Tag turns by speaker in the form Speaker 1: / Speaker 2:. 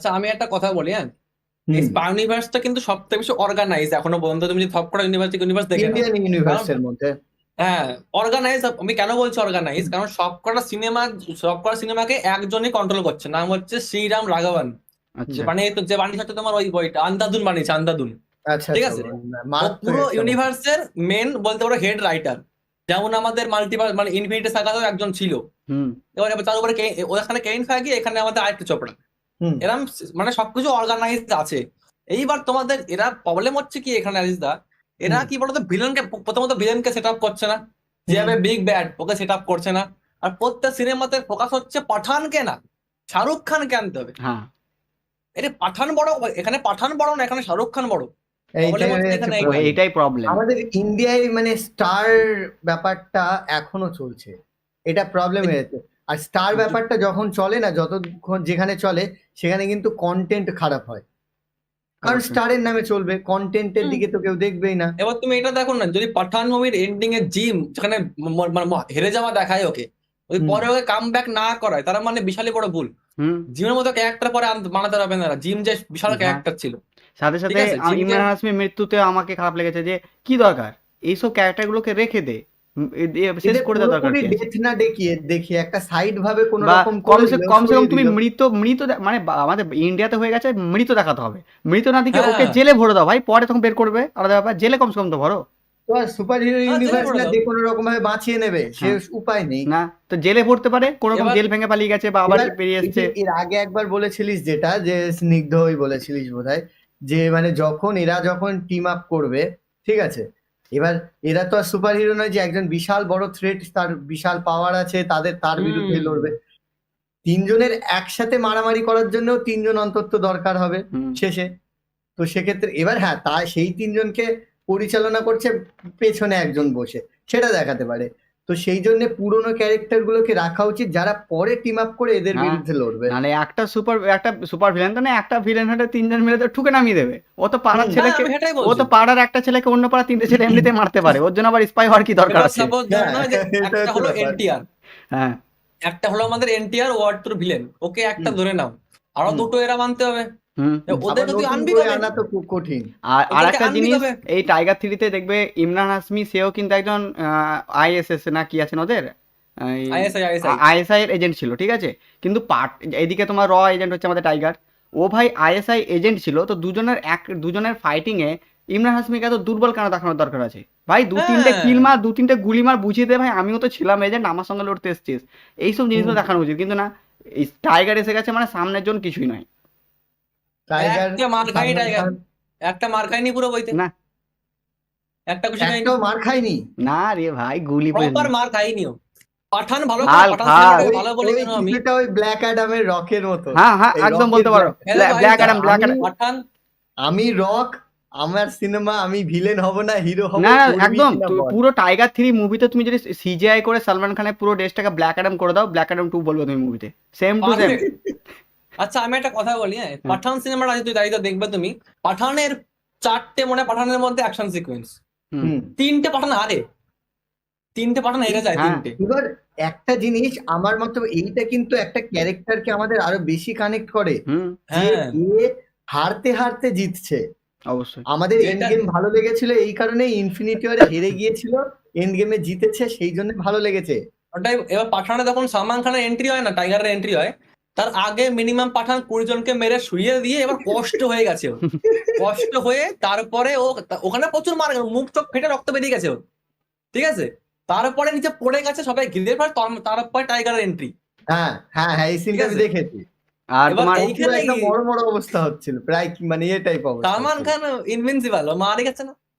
Speaker 1: আচ্ছা আমি একটা কথা বলি হ্যাঁ? ইউনিভার্সটা কিন্তু সব থেকে বেশি অর্গানাইজ এখনও পর্যন্ত তুমি যদি সবকটা ইউনিভার্স ইউনিভার্স দেখে
Speaker 2: ইন্ডিয়ান ইউনিভার্সের মধ্যে।
Speaker 1: হ্যাঁ অর্গানাইজ আমি কেন বলছি অর্গানাইজ কারণ সবকটা সিনেমা সবকটা সিনেমাকে একজনই কন্ট্রোল করছে। নাম হচ্ছে শ্রীরাম রাঘবন।
Speaker 3: আচ্ছা।
Speaker 1: মানে তো যে বানিয়েছে তোমার ওই বইটা আন্দাদুন বানিয়েছে আন্দাদুন।
Speaker 2: আচ্ছা
Speaker 1: ঠিক
Speaker 2: আচ্ছা,
Speaker 1: আছে। পুরো ইউনিভার্সের মেন বলতে পারো হেড রাইটার যেমন আমাদের মাল্টিভার্স মানে ইনফিনিটি সাগাতেও একজন ছিল।
Speaker 3: হুম।
Speaker 1: এবার তার উপরে কে- ওখানে কেইন ফাগি এখানে আমাদের আরেকটা চোপড়া। এরম মানে সবকিছু অর্গানাইজ আছে। এইবার তোমাদের এরা প্রবলেম হচ্ছে কি এখানে আজিজদা এরা কি বলতো ভিলেনকে প্রথমত ভিলেনকে সেট আপ করছে না। যেভাবে big bad okay set up করছে না। আর প্রত্যেক সিনেমাতে ফোকাস হচ্ছে পাঠানকে না শাহরুখ খানকে আনতে হবে।
Speaker 3: হ্যাঁ।
Speaker 1: এটা পাঠান বড় এখানে পাঠান বড় না এখানে শাহরুখ খান বড়।
Speaker 2: এইটাই
Speaker 3: প্রবলেম
Speaker 2: আমাদের ইন্ডিয়ায় মানে স্টার ব্যাপারটা এখনও চলছে। এটা প্রবলেম হয়েছে আর স্টার ব্যাপারটা যখন চলে না যতক্ষণ যেখানে চলে সেখানে কিন্তু কন্টেন্ট খারাপ হয়। কারণ। স্টারের নামে চলবে কন্টেন্টের। দিকে তো কেউ দেখবেই না।
Speaker 1: এবার তুমি এটা দেখো না যদি পাঠান মুভির এন্ডিং এ জিম যেখানে মানে হেরে যাওয়া দেখায় ওকে ওই পরে ওকে কাম ব্যাক না করায় তারা মানে বিশালই বড় ভুল।
Speaker 3: হুম।
Speaker 1: জিমের মতো ক্যারেক্টার পরে বানাতে পারবে না জিম যে বিশাল। ক্যারেক্টার ছিল।
Speaker 3: সাথে সাথে ইমরান হাসমির মৃত্যুতে আমাকে খারাপ লেগেছে যে কি দরকার? এইসব ক্যারেক্টার গুলোকে রেখে দে। শেষ করে দেওয়া দরকার
Speaker 2: পুরোপুরি
Speaker 3: কি আছে?
Speaker 2: ডেথ না দেখিয়ে দেখিয়ে একটা সাইড ভাবে কোনো রকম
Speaker 3: কমসে কমসে কম তুমি মৃত মৃত মানে আমাদের ইন্ডিয়াতে হয়ে গেছে মৃত দেখাতে হবে। মৃত না দিকে
Speaker 1: হ্যাঁ।
Speaker 3: ওকে জেলে ভরে দাও। ভাই পরে তখন বের করবে। আলাদা ব্যাপার। জেলে কমসে কম তো ভরো।
Speaker 2: সুপার হিরো ইউনিভার্স না। যে কোনো রকম ভাবে বাঁচিয়ে নেবে সে
Speaker 3: হ্যাঁ।
Speaker 2: উপায় নেই।
Speaker 3: না তো জেলে ভরতে পারে। কোনো রকম জেল ভেঙে পালিয়ে গেছে বা আবার বেরিয়ে এসছে।
Speaker 2: এর আগে একবার বলেছিলিস যেটা যে স্নিগ্ধ ওই বলেছিলিস বোধহয় যে মানে যখন এরা যখন টিম আপ করবে ঠিক আছে এবার এরা তো আর সুপার হিরো নয় যে একজন বিশাল বড় থ্রেট তার বিশাল পাওয়ার আছে তাদের তার বিরুদ্ধে লড়বে। তিনজনের একসাথে মারামারি করার জন্য তিনজন অন্তত দরকার হবে শেষে। তো সেক্ষেত্রে এবার হ্যাঁ তা সেই তিনজনকে পরিচালনা করছে পেছনে একজন বসে সেটা দেখাতে পারে। তো সেই জন্য পুরোনো ক্যারেক্টার গুলোকে রাখা উচিত যারা পরে টিম আপ করে এদের
Speaker 3: হ্যাঁ।
Speaker 2: বিরুদ্ধে লড়বে।
Speaker 3: নাহলে একটা সুপার একটা সুপার ভিলেন তো না একটা ভিলেন হলে তিনজন মিলে তো ঠুকে নামিয়ে দেবে। ও তো পাড়ার
Speaker 2: হুম।
Speaker 1: হ্যাঁ,
Speaker 3: ছেলেকে ও তো পাড়ার একটা ছেলেকে অন্য পাড়া তিনটে ছেলে এমনিতে মারতে পারে। ওর জন্য আবার স্পাই হওয়ার কি দরকার আছে?
Speaker 1: সাপোজ ধরে
Speaker 2: হ্যাঁ,
Speaker 1: যে একটা হলো এনটিআর
Speaker 3: হ্যাঁ।
Speaker 1: একটা হলো আমাদের এনটিআর ওয়ার্ড ভিলেন ওকে একটা ধরে নাও।
Speaker 2: আরও
Speaker 1: দুটো এরা মানতে হবে।
Speaker 3: আর জিনিস এই টাইগার থ্রিতে দেখবে ইমরান হাসমি সেও কিন্তু একজন আইএসএস না কি আছেন ওদের?
Speaker 1: আইএসআই
Speaker 3: এর এজেন্ট ছিল ঠিক আছে? কিন্তু পার্ট এদিকে তোমার র এজেন্ট হচ্ছে আমাদের টাইগার ও ভাই আইএসআই এজেন্ট ছিল তো দুজনের এক দুজনের ফাইটিং এ ইমরান হাসমিকে এত দুর্বল কেন দেখানোর দরকার আছে? ভাই দু তিনটে
Speaker 1: হ্যাঁ।
Speaker 3: কিল মার দু তিনটে গুলি মার বুঝিয়ে দে ভাই আমিও তো ছিলাম এজেন্ট আমার সঙ্গে লড়তে এসছিস। এইসব জিনিসগুলো দেখানো উচিত কিন্তু না এই টাইগার এসে গেছে মানে সামনের জন কিছুই নয়।
Speaker 2: টাইগার
Speaker 1: একটা মার খায়নি টাইগার একটা মার খায়নি পুরো বইতে।
Speaker 3: না।
Speaker 1: একটা খুশি খায়নি
Speaker 2: মার খায়নি।
Speaker 3: না রে ভাই গুলি
Speaker 1: প্রপার মার খাইনি ও। পাঠান ভালো
Speaker 3: হাল,
Speaker 1: পাঠান
Speaker 3: হাল।
Speaker 1: সিনেমাটাকে
Speaker 2: ওই-
Speaker 1: ভালো বলে কেন আমি?
Speaker 2: ওই ব্ল্যাক অ্যাডামের রকের মতো।
Speaker 3: হ্যাঁ হ্যাঁ একদম বলতে পারো। ব্ল্যাক অ্যাডাম
Speaker 1: আমি-
Speaker 3: ব্ল্যাক অ্যাডাম
Speaker 1: পাঠান।
Speaker 2: আমি রক আমার সিনেমা আমি ভিলেন হব না হিরো হব
Speaker 3: না না, একদম। পুরো টাইগার থ্রি মুভিতে তুমি যদি সিজিআই করে সালমান খানের পুরো ড্রেসটাকে ব্ল্যাক অ্যাডাম করে দাও ব্ল্যাক অ্যাডাম টু বলবে তুমি মুভিতে সেম টু সেম.
Speaker 1: আচ্ছা আমি একটা কথা বলি হ্যাঁ? পাঠান সিনেমাটা যদি দাঁড়িয়ে দেখবে তুমি পাঠানের চারটে মনে হয় পাঠানের মধ্যে অ্যাকশন সিকোয়েন্স
Speaker 2: হুম।
Speaker 1: তিনটে পাঠান হারে তিনটে পাঠান হেরে যায়
Speaker 3: হ্যাঁ।
Speaker 1: তিনটে।
Speaker 2: এবার একটা জিনিস আমার মতো এইটা কিন্তু একটা ক্যারেক্টারকে আমাদের আরও বেশি কানেক্ট করে যে
Speaker 1: হ্যাঁ।
Speaker 2: এ হারতে হারতে জিতছে।
Speaker 3: অবশ্যই।
Speaker 2: আমাদের এন্ড গেম ভালো লেগেছিল এই কারণে ইনফিনিটি ওয়ারে হেরে গিয়েছিল এন্ড গেমে জিতেছে সেই জন্য ভালো লেগেছে।
Speaker 1: ওটাই এবার পাঠানে যখন সালমান খানের এন্ট্রি হয় না টাইগারের এন্ট্রি হয়? তার আগে মিনিমাম পাঠান কুড়ি জনকে মেরে শুইয়ে দিয়ে এবার কষ্ট হয়ে গেছে কষ্ট হয়ে তারপরে ও ওখানে প্রচুর মার মুখ চোখ ফেটে রক্ত বেরিয়ে গেছে ঠিক আছে? তারপরে নিচে পড়ে গেছে সবাই ঘিরে পর তারপরে টাইগারের এন্ট্রি
Speaker 2: হ্যাঁ হ্যাঁ হ্যাঁ এই সিনটা আমি? দেখেছি।
Speaker 3: আর তোমার
Speaker 1: এইখানে
Speaker 2: একটা বড় বড় অবস্থা হচ্ছিল প্রায় মানে এ টাইপ অবস্থা
Speaker 1: সালমান খান ইনভিনসিবল ও মারে গেছে না?